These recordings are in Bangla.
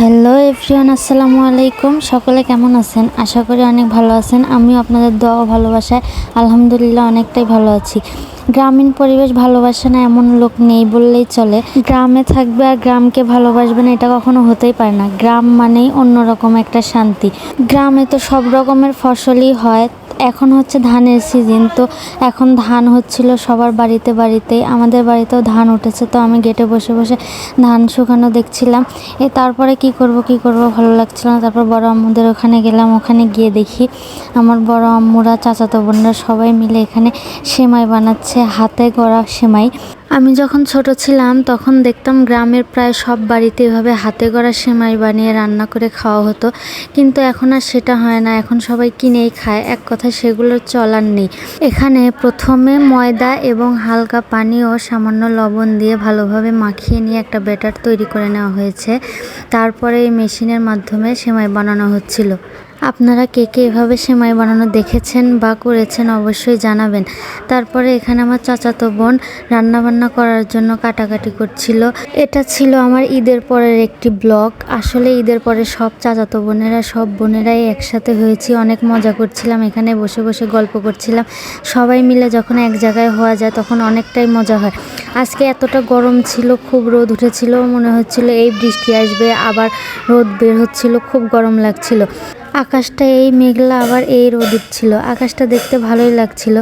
হ্যালো এভরিওয়ান আসসালামু আলাইকুম। সকলে কেমন আছেন? আশা করি অনেক ভালো আছেন। আমিও আপনাদের দোয়া ভালোবাসায় আলহামদুলিল্লাহ অনেকটাই ভালো আছি। গ্রামীণ পরিবেশ ভালোবাসে না এমন লোক নেই বললেই চলে। গ্রামে থাকবে আর গ্রামকে ভালোবাসবে না, এটা কখনো হতেই পারে না। গ্রাম মানেই অন্যরকম একটা শান্তি। গ্রামে তো সব রকমের ফসলই হয়। এখন হচ্ছে ধানের সিজন তো এখন ধান হচ্ছিল সবার বাড়িতে বাড়িতে আমাদের বাড়িতেও ধান উঠেছে, তো আমি গেটে বসে বসে ধান শুকানো দেখছিলাম। এ তারপরে কি করব কি করব ভালো লাগছিল না, তারপর বড় আম্মুদের ওখানে গেলাম, ওখানে গিয়ে দেখি আমার বড় আম্মুরা, চাচাতো বোনরা সবাই মিলে এখানে সেমাই বানাচ্ছে, হাতে গড়া সেমাই। আমি যখন ছোট ছিলাম, তখন দেখতাম গ্রামের প্রায় সব বাড়িতে এভাবে হাতে গড়া সেমাই বানিয়ে রান্না করে খাওয়া হতো। কিন্তু এখন আর সেটা হয় না, এখন সবাই কিনেই খায়। এক কথায় সেগুলোর চলার নেই। এখানে প্রথমে ময়দা এবং হালকা পানি ও সামান্য লবণ দিয়ে ভালোভাবে মাখিয়ে নিয়ে একটা ব্যাটার তৈরি করে নেওয়া হয়েছে। তারপরে এই মেশিনের মাধ্যমে সেমাই বানানো হচ্ছিল। আপনারা কে কে এভাবে সেমাই বানানো দেখেছেন বা করেছেন অবশ্যই জানাবেন। তারপরে এখানে আমার চাচাতো বোন রান্নাবান্না করার জন্য কাটাকাটি করছিল। এটা ছিল আমার ঈদের পরের একটি ব্লগ। আসলে ঈদের পরে সব চাচাতো বোনেরা, সব বোনেরাই একসাথে হয়েছি। অনেক মজা করছিলাম, এখানে বসে বসে গল্প করছিলাম। সবাই মিলে যখন এক জায়গায় হওয়া যায় তখন অনেকটাই মজা হয়। আজকে এতটা গরম ছিল, খুব রোদ উঠেছিল, মনে হচ্ছিল এই বৃষ্টি আসবে, আবার রোদ বের হচ্ছিল, খুব গরম লাগছিল। আকাশটা এই মেঘলা, আবার এই রোদ উঠছিল আকাশটা দেখতে ভালোই লাগছিল।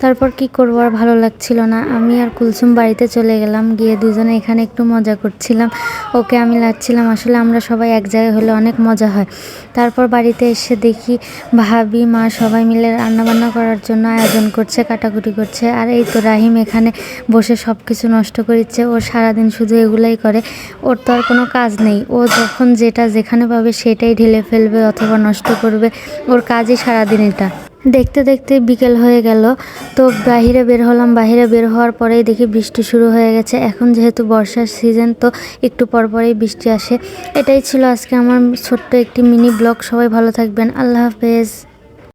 তারপর কি করব আর ভালো লাগছিল না। আমি আর কুলসুম বাড়িতে চলে গেলাম। গিয়ে দুজনে এখানে একটু মজা করছিলাম। ওকে আমি লাগছিলাম। আসলে আমরা সবাই এক জায়গায় হলে অনেক মজা হয়। তারপর বাড়িতে এসে দেখি ভাবি, মা সবাই মিলে রান্নাবান্না করার জন্য আয়োজন করছে, কাটাকুটি করছে। আর এই তো রাহিম এখানে বসে সব কিছু নষ্ট করিচ্ছে। ও সারাদিন শুধু এগুলাই করে। ওর তো আর কোনো কাজ নেই। ও যখন যেটা যেখানে পাবে সেটাই ঢেলে ফেলবে অথবা নষ্ট করবে ওর কাজই সারাদিন এটা। দেখতে দেখতে বিকেল হয়ে গেল, তো বাহিরে বের হলাম। বাহিরে বের হওয়ার পরেই দেখি বৃষ্টি শুরু হয়ে গেছে। এখন যেহেতু বর্ষার সিজন তো একটু পর পরেই বৃষ্টি আসে। এটাই ছিল আজকে আমার ছোট্ট একটি মিনি ব্লগ সবাই ভালো থাকবেন। আল্লাহ হাফেজ।